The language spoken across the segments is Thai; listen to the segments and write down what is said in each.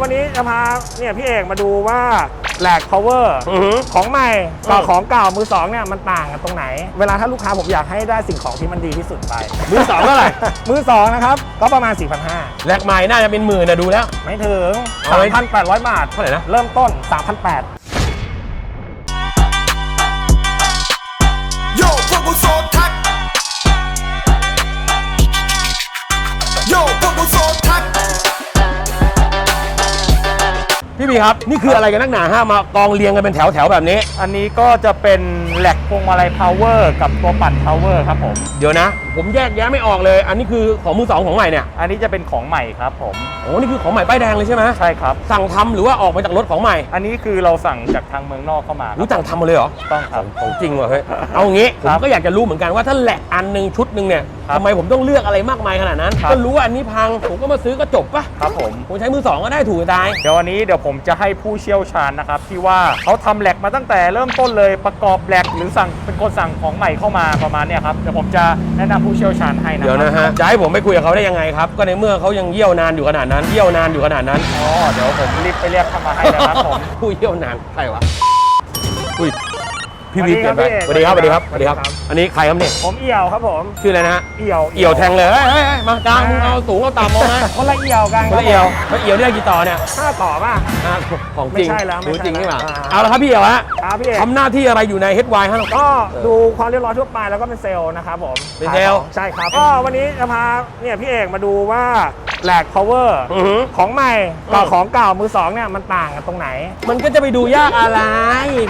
วันนี้จะพาเนี่ยพี่เอกมาดูว่าแหลก power อือหือ ของใหม่กับอืมของเก่ามือสองเนี่ยมันต่างกันตรงไหน เวลาถ้าลูกค้าผมอยากให้ได้สิ่งของที่มันดีที่สุดไป มือสองเท่าไหร่มือสองนะครับ ก็ประมาณ 4,500 แลกใหม่น่าจะเป็นหมื่นนะดูแล้ว ไม่ถึง เอาไว้ 3,800 บาท เท่าไหร่นะ เริ่มต้น 3,800 พี่บีครับ นี่คืออะไรกันนักหนาห้ามากองเรียงกันเป็นแถวแถวแบบนี้ อันนี้ก็จะเป็น แหลกพวงมาลัย power กับตัวปั่น power ครับผม เดี๋ยวนะ ผมแยกแยะไม่ออกเลย อันนี้คือของมือสองของใหม่เนี่ยอันนี้จะเป็นของใหม่ครับผม โอ้นี่คือของใหม่ป้ายแดงเลยใช่ไหมใช่ครับ สั่งทำหรือว่าออกมาจากรถของใหม่ อันนี้คือเราสั่งจากทางเมืองนอกเข้ามาครับรู้จังทำมาเลยเหรอ ต้องครับ ของจริงว่ะเฮ้ย เอางี้ผครัมบก็อยากจะรู้เหมือนกันว่าถ้าแหลกอันหนึ่งชุดหนึ่งเนี่ยครับทำไมผมต้องเลือกอะไรมากมายขนาดนั้น ครับ ก็รู้ว่าอันนี้พังผมก็มาซื้อก็จบปะครับผม ผมใช้มือสองก็ได้ถูกจะตาย เดี๋ยววันนี้เดี๋ยวผมจะให้ผู้เชี่ยวชาญนะครับ ที่ว่าเขาทำแหลกมาตั้งแต่เริ่มต้นเลยประกอบแหลกหรือสั่งเป็นคนสั่งของใหม่เข้ามาประมาณเนี้ยครับเดี๋ยวผมจะแนะนำผู้เชี่ยวชาญให้นะเดี๋ยวครันะฮะจะให้ผมไปคุยกับเขาได้ยังไงครับ ก็ในเมื่อเขายังเยี่ยวนานอยู่ขนาดนั้นเยี่ยวนานอยู่ขนาดนั้นอ๋อเดี๋ยวผมรีบไปเรียกเข้ามาให้นะครับผม ผู้เยี่ยวนานใครวะอุ้ย พี่สวัสวีดีเปคลี่รัยบนไปพี่เอกสวัสดีครับสวัสดีครับสวัสดีครับสวัสดีครับ อันนี้ใครครับเนี่ยผมเอี่ยวครับผม ชื่ออะไรนะฮะเอี่ยวเอี่ยวแทงเลยเฮ้ยเฮ้ยเฮ้ยมากลางมึงเอาสูงเอาต่ำมองนะคนละเอี่ยวกันคนละเอี่ยวแล้วเอี่ยวได้กี่ต่อเนี่ยห้าต่อป่ะอะของจริงไม่ใช่แล้วไม่รู้ใช่จริงนี่หว่าแล้วอ่าเอาละครับพี่เอี่ยวฮะครับพี่เอกทำหน้าที่อะไรอยู่ใน HY ฮะก็ดูความเรียบร้อยทั่วไปแล้วก็เป็นเซลล์นะครับผมเป็นเซลล์ใช่ครับก็วันนี้จะพาเนี่ยพี่เอกมาดูว่า แหลก power อือหือ ของใหม่กับอืมของเก่ามือสองเนี่ยมันต่างกันตรงไหนมันก็จะไปดูยากอะไร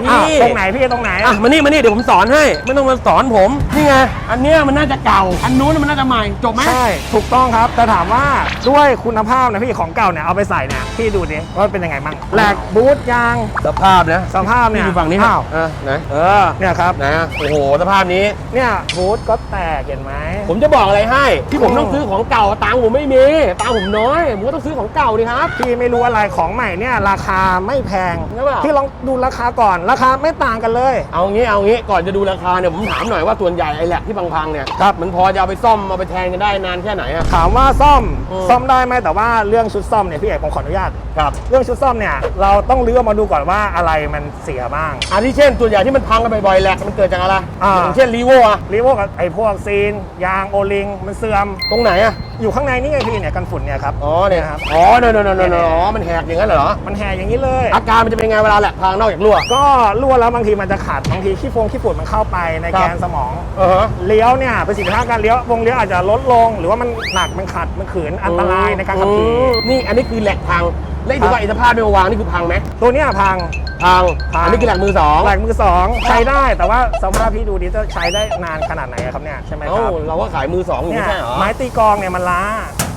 อะพี่ตรงไหนพี่ตรงไหน อะมานี่มานี่เดี๋ยวผมสอนให้ไม่ต้องมาสอนผมนี่ไงอันเนี้ยมันน่าจะเก่า อันนู้นมันน่าจะใหม่จบไหม ใช่ ถูกต้องครับ แต่ถามว่าด้วยคุณภาพนะพี่ของเก่าเนี่ยเอาไปใส่เนี่ยพี่ดูดิว่าเป็นยังไงบ้างแหลกบูทยางสภาพนะสภาพเนี่ยดูฝั่งนี้อ้าวอะไหนเออเนี่ยครับไหนอะโอ้โหสภาพนี้ เนี่ยบูทก็แตกเห็นไหม ผมจะบอกอะไรให้ ที่ผมอืมต้องซื้อของเก่าตังค์ผมไม่มีตังค์ผมน้อยผมก็ต้องซื้อของเก่าดิครับ พี่ไม่รู้อะไรของใหม่เนี่ยราคาไม่แพงใช่เปล่า พี่ลองดูราคาก่อนราคาไม่ต่างกันเลย เอางี้เอางี้ก่อนจะดูราคาเนี่ยผมถามหน่อยว่าส่วนใหญ่ไอ้แหลกที่พังๆเนี่ยครับมันพอจะเอาไปซ่อมเอาไปแทนกันได้นานแค่ไหนอะ ถามว่าซ่อมอืม ซ่อมได้ไหมแต่ว่าเรื่องชุดซ่อมเนี่ยพี่เอกผมขออนุญาต ครับเรื่องชุดซ่อมเนี่ยเราต้องเลือกมาดูก่อนว่าอะไรมันเสียบ้าง อันที่เช่นส่วนใหญ่ที่มันพังกันบ่อยๆแหลกมันเกิดจากอะไรอ่าอย่างเช่นรีโวอะรีโวกับไอ้พวกซีน ยางโอลิง มันเสื่อม ตรงไหนอะอยู่ข้างในนี่ไงพี่เนี่ยกันฝุ่นเนี่ยครับ อ๋อเนี่ยครับ อ๋อเนอะเนอะเนอะเนอะเนอะอ๋อ มันแหกอย่างนั้นเหรอ มันแห่อย่างนี้เลย อาการมันจะเป็นไงเวลาแหลกพังนอกจากรั่ว ก็รั่วแล้วบางทีมันจะขาดบางทีขี้ฟงขี้ฝุ่นมันเข้าไปในครับแกนสมองเออฮะเลี้ยวเนี่ยประสิทธิภาพการเลี้ยววงเลี้ยวอาจจะลดลง หรือว่ามันหนักมันขัดมันขืนอันตรายในการขับขี่อืมนี่อันนี้คือแหลกพังแล้วดูครับว่าอิสภาพไม่มาวางนี่คือพังไหมตัวเนี้ยพังพังพังอันนี้คือแหลกมือสองแหลกมือสองใช้ได้แต่ว่าสภาพพี่ดูดิจะใช้ได้นานขนาดไหนอะครับเนี่ยใช่ไหมคเอ้ารับเราก็ขายมือสองอยู่เนี่ไม่ยใช่เหรอไม้ตีกลองเนี่ยมันล้า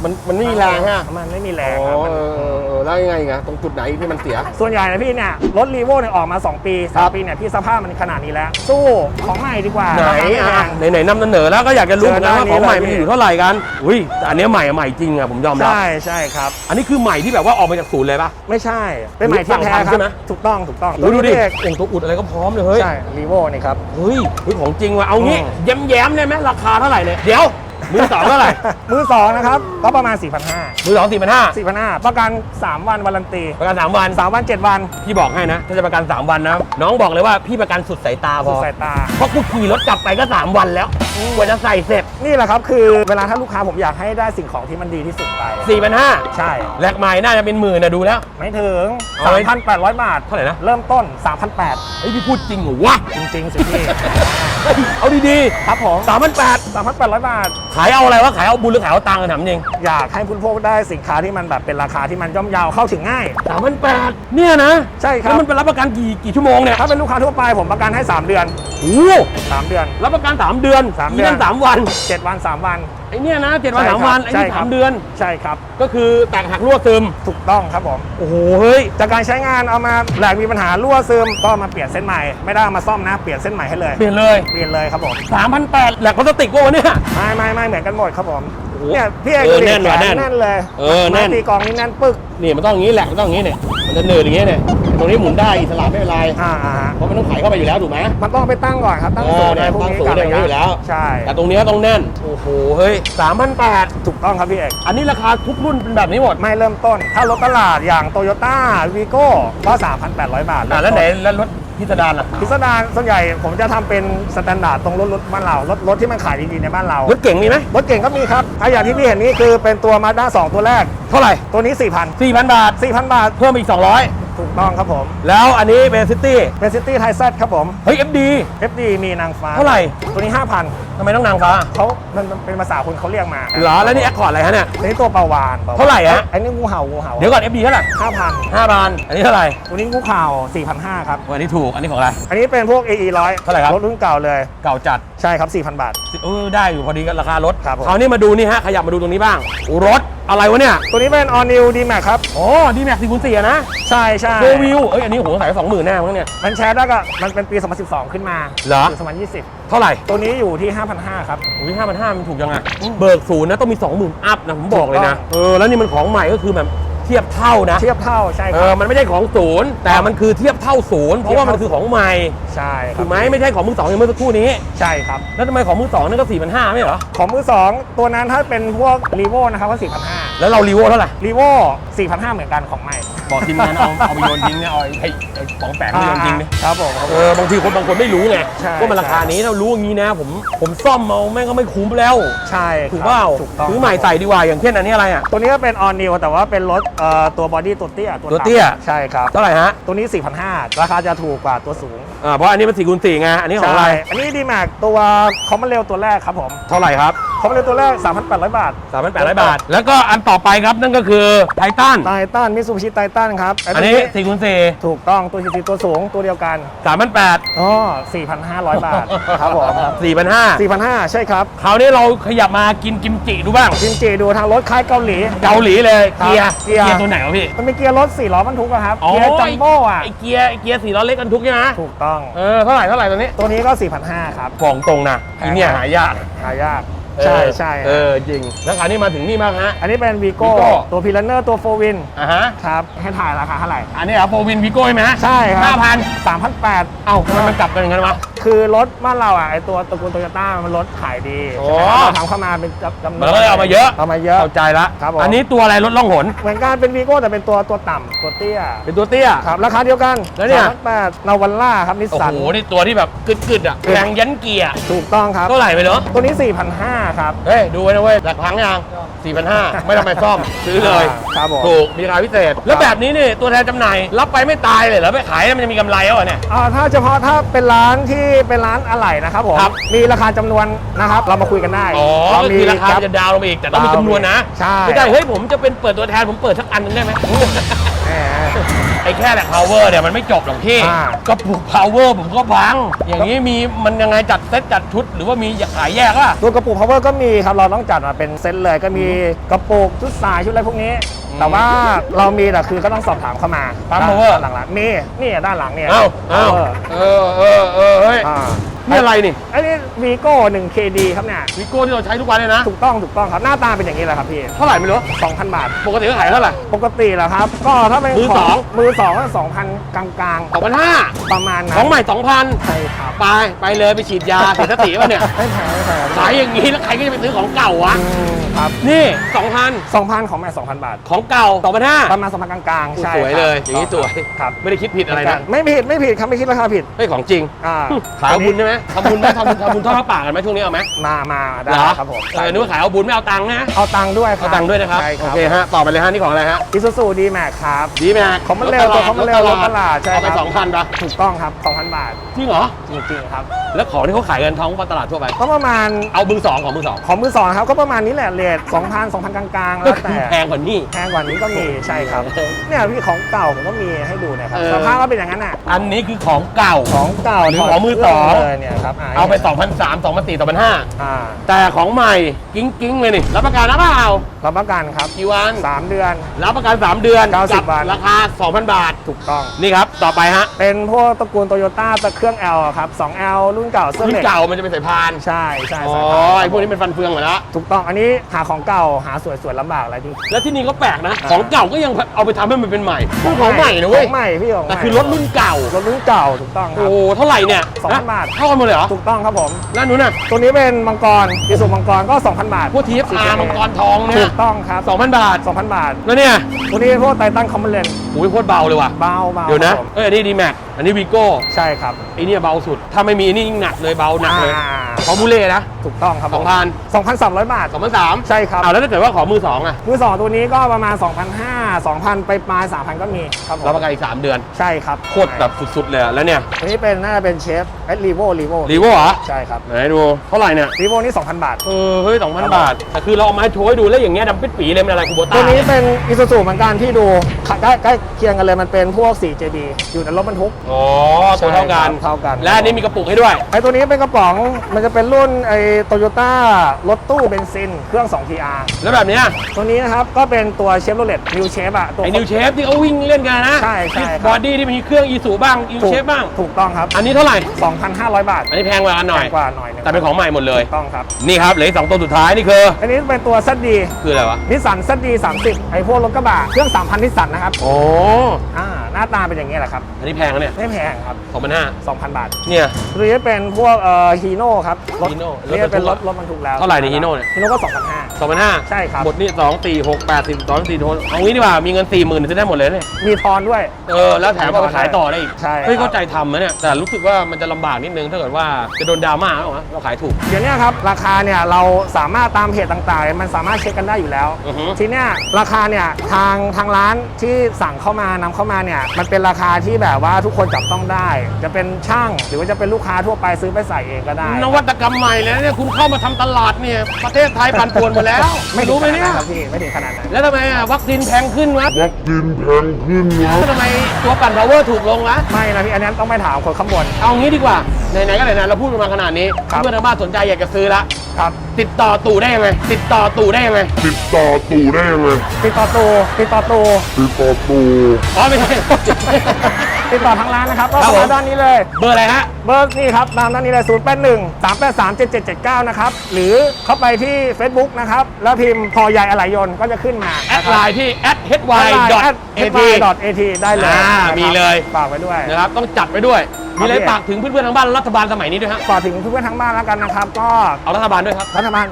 มันมันไม่มีแรงฮะมันไม่มีแรอ๋งอครับมันเออเออเออแล้วยังไงไงตรงจุดไหนที่มันเสีย ส่วนใหญ่นะพี่เนี่ยรถรีโวเนี่ยออกมา 2 ปีครับ3ปีเนี่ยพี่สภาพมันขนาดนี้แล้ว สู้ของใหม่ดีกว่าไหนราคาไม่แพอะงไหนไหนนำเสนอแล้วก็อยากจะรู้เหมือนกันว่าเจอด้านนี้ของใหม่มันเลยอยู่เท่าไหร่กันอุ้ยแต่อันเนี้ยใหม่อะใหม่จริงอะผมยอมรับ ใช่ใช่ครับ อันนี้คือใหม่ที่แบบว่าออกมาจากศูนย์เลยปะ ไม่ใช่ เป็นใหม่ที่แท้สั่งทำคใช่รับไหม ถูกต้องถูกต้องโอ้ยดูดิตัวนี้องค์ตัวอุดอะไรก็พร้อมเลยเฮ้ย ใช่รีโวนี่ครับ เฮ้ยเฮ้ยของจริงว่ะ เอางี้อืม แย้มแย้มๆได้ไหมราคาเท่าไหร่เนี่ย เดี๋ยว มือสองเท่าไหร่ มือสองนะครับก็ประมาณ 4 5 0 0 มือสองสี่พันห้า4 5 0 0ประกัน 3 วันวารันตีประกันสามวัน3วัน 7 วันพี่บอกให้นะ ถ้าจะประกัน3วันนะ น้องบอกเลยว่าพี่ประกันสุดสายตาพสุอดสายตา เพราะกูขี่รถกลับไปก็3วันแล้วกว่าจะใส่เสร็จนี่แหละครับคือเวลาถ้าลูกค้าผมอยากให้ได้สิ่งของที่มันดีที่สุดไป4 5 0 0ใช่ แลกใหม่น่าจะเป็นหมื่นนะดูแล้ว ไม่ถึง เอาไว้3,800 บาทเท่าไหร่นะ เริ่มต้น 3,800ไอ้ยพี่พูดจริงเหรอวะ จริง ๆ สิพี่ เฮ้ยเอาดีครับผมๆสามพันแปด3,800บาท ขายเอาอะไรวะขายเอาบุญหรือขายเอาตังค์กันถามจริงอยากให้ผู้บริโภคได้สินค้าที่มันแบบเป็นราคาที่มันย่อมเยาวเข้าถึงง่าย สามพันแปดเนี่ยนะใช่ครัแล้บวมันเป็นรับประกันกี่กี่ชั่วโมงเนี่ยถ้าเป็นลูกค้าทั่วไปผมประกันให้ 3 เดือน โอ้โห3 เดือน รับประกัน3เดือนสามอีเดือนนั่นสามวัน 7 วัน 3 วัน ไอ้เนี่ยนะเจ็ดวันใช่สามครับวันไอ้นี่ใช่ครัสาบ มเดือน ใช่ครับ ก็คือแตกหักรั่วซึม ถูกต้องครับผม โอ้โห เฮ้ย จากการใช้งานเอามาแหลกมีปัญหารั่วซึมก็เอามาเปลี่ยนเส้นใหม่ ไม่ได้เอามาซ่อมนะ เปลี่ยนเส้นใหม่ให้เลย เปลี่ยนเลยเปลี่ยนเลยครับผม 3,800แหลกพลาสติกวะวะเนี่ย ไม่ไม่ไม่เหมือนกันหมดครับผมโอ้โห เนี่ยพี่เอกเออดูดิแน่นว่ะขแน่นแน่นเลยเออแน่น ไม้ตีกลองนี่แน่นปึ๊กนี่มันต้องอย่างนี้แหละมันต้องอย่างนี้เนี่ยมันจะเนิร์ดอย่างนี้เนี่ยตรงนี้หมุนได้อิสระไม่เป็นไรอ่าอ่าฮะเพราะมันต้องไขเข้าไปอยู่แล้วถูกไหม มันต้องเอาไปตั้งก่อนครับตั้งเออศูนย์อะไรพวกตั้งนี้ศูนย์กับอะไรอย่างนี้อยู่แล้ว ใช่แต่ตรงเนี้ยต้องแน่นโอ้โหเฮ้ยสามพันแปดถูกต้องครับพี่เอกอันนี้ราคาทุกรุ่นเป็นแบบนี้หมดไม่เริ่มต้น ถ้ารถตลาดอย่างโตโยต้าวีโก้ก็3,800 บาทอ่าแล้วไหนแล้วรถ พิสดารล่ะพิสดารส่วนใหญ่ผมจะทำเป็นสแตนดาร์ดตรงรถรถบ้านเรารถรถที่มันขายดีๆในบ้านเรารถเก่งมีไหมรถเก่งก็มีครับถ้าอย่างที่พี่เห็นนี่คือเป็นตัวมาด้า2ตัวแรก เท่าไหร่ตัวนี้4,000 4,000 บาท4,000 บาทเพิ่มอีกถูกต้องครับผม200แล้วอันนี้เป็นซิตี้เป็นซิตี้ไทแซครับผม เฮ้ย FD FD มีนางฟ้าเท่าไหร่ ตัวนี้ 5,000ทำไมต้องนางฟ้าเขามันมันเป็นภาษาคนเขาเรียกมาเหรอแล้วนี่แอคคอร์ดอะไรฮะเนี่ยอันนี้ตัวปลาวานปลวานเท่าไหร่ฮะอันนี้งูเห่างูเห่าเดี๋ยวก่อน FD เท่าไหร่5,000 5บาทอันนี้เท่าไหร่ตัวนี้งูเห่า4,500ครับวันนี้ถูกอันนี้ของอะไรอันนี้เป็นพวก AE 100เท่าไหร่ครับรถรุ่นเก่าเลยเก่าจัดใช่ครับ4,000 บาทเออได้อยู่พอดีกับราคารถครับผมคราวนี้มาดูนี่ฮะขยับมาดูตรงนี้บ้างรถ อะไรวะเนี่ย ตัวนี้เป็น All New D Max ครับโอ้ดีแม็กสี่คูณสี่นะใช่ใช่โฟวิวเอ้ยอันนี้โหขายสองหมื่นแน่มั้งเนี่ย มันแชร์ได้ก็มันเป็นปี 2012 ขึ้นมาเหรอ ถึง2020 เท่าไหร่ตัวนี้อยู่ที่ 5,500 ครับโอ้ยห้าพันห้ามันถูกยังไงเบิกศูนย์นะต้องมีสองหมื่นอัพนะผมบอกเลยนะถูกต้องเออแล้วนี่มันของใหม่ก็คือแบบ เทียบเท่านะเทียบเท่าใช่เอครัอบมันไม่ใช่ของศูนย์แต่มันคือเทียบเท่าศูนย์เพราะว่ามันคือของใหม่ใช่ครัถูบกไหมไม่ใช่ของมือสองอย่างเมื่อสักครู่นี้ ใช่ครับ แล้วทำไมของมือสองนั่นก็สี่พันห้าไม่เหรอ ของมือ2ตัวนั้นถ้าเป็นพวก r ีโวนะครับก็4,500 แล้วเรารีโวเท่าไหร่รีโว4,500เหมือนกันของใหม่บอกทีมงานเอาเอาไปโยนทิ้งเนี่ยเอาไอ้ไอ้ไอ้ของแปลกไปโยนทิ้งดิครับผมครับผเอม อบางทีคนบางคนไม่รู้ไงใช่ ว่ามันราคานี้ถ้ารู้อย่างนี้นะ ผมผมซ่อมเอาแม่งก็ไม่คุ้มแล้ว ใช่ครับถูกเปล่าถูกต้องซื้อใหม่ใส่ดีกว่าอย่างเช่นอันนี้อะไรอะ ตัวนี้ก็เป็น All New แต่ว่าเป็นรถเอ่อตัวบอดี้ตัวเตี้ยตัวเตี้ยต่ำใช่ครับ เท่าไหร่ฮะตัวนี้ 4,500 ราคาจะถูกกว่าตัวสูงอ่าเพราะอันนี้มันสี่คูณสี่ไงอันนี้ของอะไรอันนี้ดีแม็กตัวคอมมอนเรลตัวแรกครับผม เท่าไหร่ครับ คอมมอนเรลตัวแรก 3,800 บาทสามพันแปดร้อยบาท แล้วก็อันต่อไปครับนั่นก็คือไททันไททันมิซูบิชิไททันครับอันนี้สี่คูณสี่ถูกต้องตัวสีตัวสูงตัวเดียวกันสามพันแปดอ๋อ4,500 บาทครับผมสี่พันห้า4,500 ใช่ครับคราวนี้เราขยับมากินกิมจิดูบ้างจิมจีดูทางรถคล้ายเกาหลีเกาหลีเลยครับเกียร์เกียร์ตัวไหนวะพี่มันเป็นเกียร์รถ4ล้อบรรทุกอะครับเกียร์จัมโบ้อะไอเกียร์ไอเกียร์สี่ล้อเล็กกันทุกใช่ไหมถูกต้องเออเท่าไหร่เท่าไหร่ตัวนี้ตัวนี้ก็4,500ครับบอกตรงนะไอเนี่ยหายากหายาก ใช่ใช่ เออจริง แล้วคราวนี้มาถึงนี่บ้างฮะ อันนี้เป็นวีโก้ Vigo ตัวพีลันเนอร์ตัวโฟวินอ่าฮะ ครับ ให้ถ่ายราคาเท่าไหร่ อันนี้เหรอโฟวินวิโก้ใช่ไหมฮะใช่ครับ ห้าพัน3,800 เอ้าทำไมมันกลับกันอย่างนั้นวะ คือรถบ้านเราอะไอตัวตระกูลโตโยต้ามันรถขายดีโอ้ ใช่ไหมครับเราทำเข้ามาเป็นจำนวนมันก็เลยเอามาเยอะเอามาเยอะ เข้าใจละครับผม อันนี้ตัวอะไรรถล่องหน เหมือนกันเป็นวีโก้แต่เป็นตัวตัวต่ำตัวเตี้ย เป็นตัวเตี้ย ครับราคาเดียวกันแล้วเนี่ย3,800นาวาร่าครับนิสโอ้สัน โห นี่ตัวที่แบบกึดกึดๆอะแรงยันเกียร์ถูกต้องครับ เท่าไหร่ไปเนาะ ตัวนี้4,500ครับ เฮ้ย ดูไว้นะเว้ย หลักพังยังสี่พันห้าไม่ต้องไปซ่อม ซื้อเลยครับผม ถูก มีราคาพิเศษ แล้วแบบนี้นี่ตัวแทนจำหน่าย รับไปไม่ตายเลยเหรอไปขายแล้วมันจะมีกำไรแล้วเหรอเนี่ย อ่าถ้าเฉพาะถ้าเป็นร้านที่เป็นร้านอะไหล่นะครับผมครับ มีราคาจำนวนนะครับ เรามาคุยกันได้อ๋อเราก็มีคือราคาครับจะดาวน์ลงไปอีกแต่ต้องมีจำนวนนะใช่ ไม่ใช่เฮ้ยผมจะเป็นเปิดตัวแทนผมเปิดสักอันหนึงได้ไหมแหม ไอ้แค่แหละ power เนี่ยมันไม่จบหรอกพี่อ่าก็ปลูก power ผมก็พัง อย่างนี้มีมันยังไงจัดเซตจัดชุด หรือว่ามีอยากขายแยกล่ะ ตัวกระปุก power ก็มีครับ เราต้องจัดมาเป็นเซตเลย ก็มีกระปุกชุดสายชุดอะไรพวกนี้ อืมแต่ว่าเรามีแต่คือก็ต้องสอบถามเข้ามาปั๊มด้าน power หลังร้านมีนี่ด้านหลังเนี่ย เอ้าเอ้า power เออเออเออเฮ้ย อ่า นี่อะไรนี่อันนี้วีโก้ 1KD ครับเนี่ยวิโก้ที่เราใช้ทุกวันเลยนะ ถูกต้องถูกต้องครับหน้าตาเป็นอย่างนี้แหละครับพี่เท่าไหร่ไม่รู้ 2,000 บาท ปกติก็ขายเท่าไหร่ ปกติเหรอครับ ก็ถ้าเป็นมือขสอง มือสองก็2,000กลางสองพันห้าๆ ประมาณนั้ของนใหม่สองพันใช่ครับไปไปเลยไปฉีดยาเสียสติป่ะเนี่ยไม่แพงไม่แพงขายอย่างนี้แล้วใครก็จะไปซื้อของเก่าวะอืมครับนี่สองพัน2,000ของแม่2,000บาท ของเก่าสองพันห้า ประมาณ2,000กลางๆใช่สวยครับเลยอย่างนี้สวย ครับไม่ได้คิดผิดอะไรนะไม่ผิดไม่ผิดครับไม่คิดราคาผิดไม่ของจริงอ่าขายเอาบุญใช่ไหมทำบุญไหมทำบุญทำบุญทอดพระป่ากันไหมช่วงนี้เอาไหมมามาได้เหรอครับผมเออนึกว่าขายเอาบุญไม่เอาตังค์นะ เอาตังค์ด้วยครับเอาตังค์ด้วยนะครับ ใช่คโอรับเคฮะ ต่อไปเลยฮะนี่ของอะไรฮะ อิซูซูดีแม็กครับ ดีไหมฮะของมันเร็วตัวของมันเร็วรถตลาดใช่เอาไปครับ สองพันปะถูกต้องครับ 2,000 บาท จริงเหรอ จริงๆครับ แล้วของที่เขาขายกันท้องตลาดทั่วไป ก็ประมาณเอามือสองของมือสองของมือสองครับ ก็ประมาณนี้แหละเรท2,000 2,000 กลางๆ ก็แล้วคือแต่แพงกว่านี่ แพงกว่านี้ก็มีใช่ครับ เนี่ยพี่ของเก่าผมก็มีให้ดูเนะครับเออ สภาพก็เป็นอย่างนั้นอะอันนี้คือของเก่า ของเก่าหรือของมือสอง เลยเนี่ยครับอ่าเอาไป2,300 2,400 2,500อ่าแต่ของใหม่กิ้งกิ้งๆเลยนี่รับประกันนะเปล่ารับประกันครับกี่วัน สามเดือน รับประกัน 3 เดือน90กับวัน ราคา 2,000 บาท ถูกต้อง นี่ครับ ต่อไปฮะเป็นพวกตระกูลโตโยต้าตะเครื่อง L อะครับ 2L รุ่นเก่าเสื้อรุ่นเหล็กเก่ามันจะเป็นสายพานใช่ใช่อ๋อสายพานไอพวกนี้เป็นฟันเฟืองหมดแล้ว ถูกต้องอันนี้หาของเก่าหาสวยๆลำบากอะไรจริง แล้วที่นี่ก็แปลกนะ อ่า ของเก่าก็ยังเอาไปทำให้มันเป็นใหม่พวกของใหม่นะเว้ย ของใหม่พี่ของใหม่แต่คือรถรุ่นเก่า รถรุ่นเก่าถูกต้องคโอ้รับ โหเท่าไหร่เนี่ย2,000นะบาท เท่ากันหมดเลยเหรอ ถูกต้องครับผมแล้วนู้นน่ะ ตัวนี้เป็นมังกรอิสุมังกรก็ 2,000 บาทพวก TFR มังกรทองเนี่ถูยกต้องครับ2,000 บาท 2,000 บาท แล้วเนี่ย ตัวนี้พวกไททันคอมมอนเลนโอ้ยโคตรเบาเลยว่ะ เบาเบาเดี๋ยวนะ ครับผมเอ้ยอันนี้ดีแม็กอันนี้วีโก้ใช่ครับไอ้เนี่ยเบาสุด ถ้าไม่มีอันนี่ยิ่งหนักเลยเบาหนักเลย อ่าเพราะบูเล่นะ ถูกต้องครับสองพัน2,300 บาทสองพันสามใช่ครับ อ้าวแล้วถ้าเกิดว่าขอมือสองอะมือสองตัวนี้ก็ประมาณ 2,500 2,000 ไปปลายๆ3,000 ก็มีครับผมรับประกันอีก3เดือน ใช่ครับโคตรแบบสุดๆเลยอะแล้วเนี่ยตัวนี้เป็นน่าจะเป็นเชฟเอสรีโวรีโวรีโวเหรอใช่ครับไหนดูเท่าไหร่เนี่ย รีโวนี่ 2,000 บาท เออเฮ้ยสองพันบาท แต่คือเราเอามาให้โชว์ให้ดูแล้วอย่างเงี้ยดำปิดปีเลยมันอะไรคูโบต้าตัวนี้เป็นอิซูซูเหมือนกันที่ดูใกล้ใกล้เคียงกันเลยมันเป็นพวก 4JD อยู่ในรถบรรทุก อ๋อตัวเท่ากัน ใช่ครับเท่ากัน และอันนี้มีกระปุกให้ด้วย ไอตัวนี้เป็นกระป๋องมันจะเป็นรุ่นไอโตโยต้ารถตู้เบนซิน เครื่อง 2TR แล้วแบบเนี้ยตัวนี้นะครับก็เป็นตัวเชฟโรเลตนิวเชฟอะตัว ไอ้นิวเชฟที่เขาวิ่งเล่นกันนะใช่ใช่ครับ บอดี้ที่มีเครื่องอีสูบ้างนิวถูกเชฟบ้าง ถูกต้องครับ อันนี้เท่าไหร่ 2,500 บาทอันนี้แพงกว่ากันหน่อย แพงกว่าหน่อยหนึงแต่เป็นของใหม่หมดเลย ถูกต้องครับ นี่ครับเหลืออกสองตัวสุดท้ายนี่คืออันนี้เป็นตัวซัดดีคืออะไรวะนิสสันซัดดี30ไอพวกรถกระบะเครื่อง 3,000นิสสันนะครับ โอ้อ่า หน้าตาเป็นอย่างนี้แหละครับอันนี้แพงนะเนี่ยไม่แพงครับ สองพันห้า2,000 บาทเนี่ยตัวนี้เป็นพวกเอ่อฮีโน่ครับรถ Hino นี่เป็นรถรถบรรทุกรถบรรทุกแล้วเท่าไหร่เนี่ย Hino เนี่ย ฮีโน่ก็ 2,500 สองพันห้าใช่ครับ หมดนี่สองสี่หกแปดสิบสองสี่โทนเอางี้ดีกว่า มีเงินสี่หมื่นซื้อได้หมดเลยเนี่ย มีทอนด้วย เออ แล้วแถมเอาไปขายต่อได้อีกใช่เฮ้ย ครับ เข้าใจทำนะเนี่ย แต่รู้สึกว่ามันจะลำบากนิดนึง ถ้าเกิดว่าจะโดนดราม่าหรอวะเราขายถูก เดี๋ยวเนี้ครับราคาเนี่ยเราสามารถตามเพจต่างๆ มันสามารถเช็คกันได้อยู่แล้ว อือฮึ ทีเนี้ยราคาเนี่ยทางทางร้านที่สั่งเข้ามานำเข้ามาเนี่ยมันเป็นราคาที่แบบว่าทุกคนจับต้องได้ จะเป็นช่างหรือว่าจะเป็นลูกค้าทั่วไปซื้อไปใส่เองก็ได้ นวัตกรรมใหม่แล้วเนี่ยคุณเข้ามาทำตลาดเนี่ยประเทศไทยปั่นป่วนหมดแล้ว ไม่ถึรู้งไหมขนาดเนี่ยนั้นครับพี่ไม่ถึงขนาดนั้น แล้วทำไมอะวัคซีนแพงขึ้นวะวัคซีนแพงขึ้นนะทำไมตัวปั่นพาวเวอร์ถูกลงวะไม่นะพี่อันนั้นต้องไปถามคนข้างบน เอางี้ดีกว่า ไหนๆก็ไหนๆเราพูดกันมาขนาดนี้ครับ เพื่อนทางบ้านสนใจอยากจะซื้อละครับติดต่อตู่ได้ยังไงติดต่อตู่ได้ยังไงติดต่อตู่ได้ยังไงติดต่อตูติดต่อตูติดต่อตู่ อ๋อไม่ใช่ ติดต่อทางร้านนะครับก็ครับผมมาด้านนี้เลย เบอร์อะไรฮะ เบอร์นี่ครับตามด้านนี้เลย0 8 1 3 8 3 7 7 7 9 นะครับ หรือเข้าไปที่ Facebook นะครับ แล้วพิมพ์พอใหญ่อะไหลยนต์ก็จะขึ้นมาแอดไลน์ที่ at hy at at at ได้เลยอ่านะครับมีเลยฝากไว้ด้วยนะครับต้องจัดไว้ด้วย มีอะไรครับพี่ฝากถึงเพื่อนๆทางบ้านรัฐบาลสมัยนี้ด้วยฮะฝากถึงเพื่อนๆทั้งบ้านแล้วกันนะครับ ก็เอารัฐบาลด้วยครับ รัฐบาล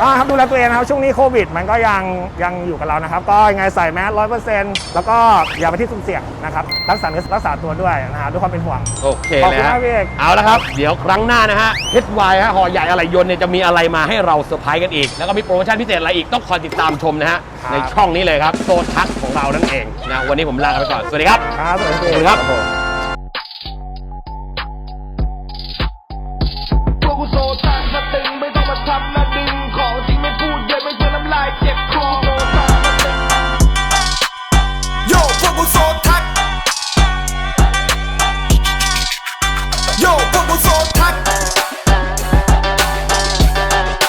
ก็ครับดูแลตัวเองนะครับช่วงนี้โควิด มันก็ยังยังอยู่กับเรานะครับ ก็ยังไงใส่แมสร้อยเปอร์เซ็นต์แล้วก็อย่าไปที่สุ่มเสี่ยงนะครับรักษาเนื้อรักษาตัวด้วยนะครับด้วยความเป็นห่วง โอเคขอบเลยคุณฮะมากพี่เอก เอาละครับ เดี๋ยวครั้งหน้านะฮะ HY ฮะห่อใหญ่อะไรยนต์เนี่ยจะมีอะไรมาให้เราเซอร์ไพรส์กันอีก แล้วก็มีโปรโมชั่นพิเศษอะไรอีกต้องคอยติดตามชมนะฮะครับ ในช่องนี้เลยครับโซทักของเรานั่นเองนะวันนี้ผมลากันไปก่อนสวัสดีครับ ครับสวัสดีสวัสดีครับ ผม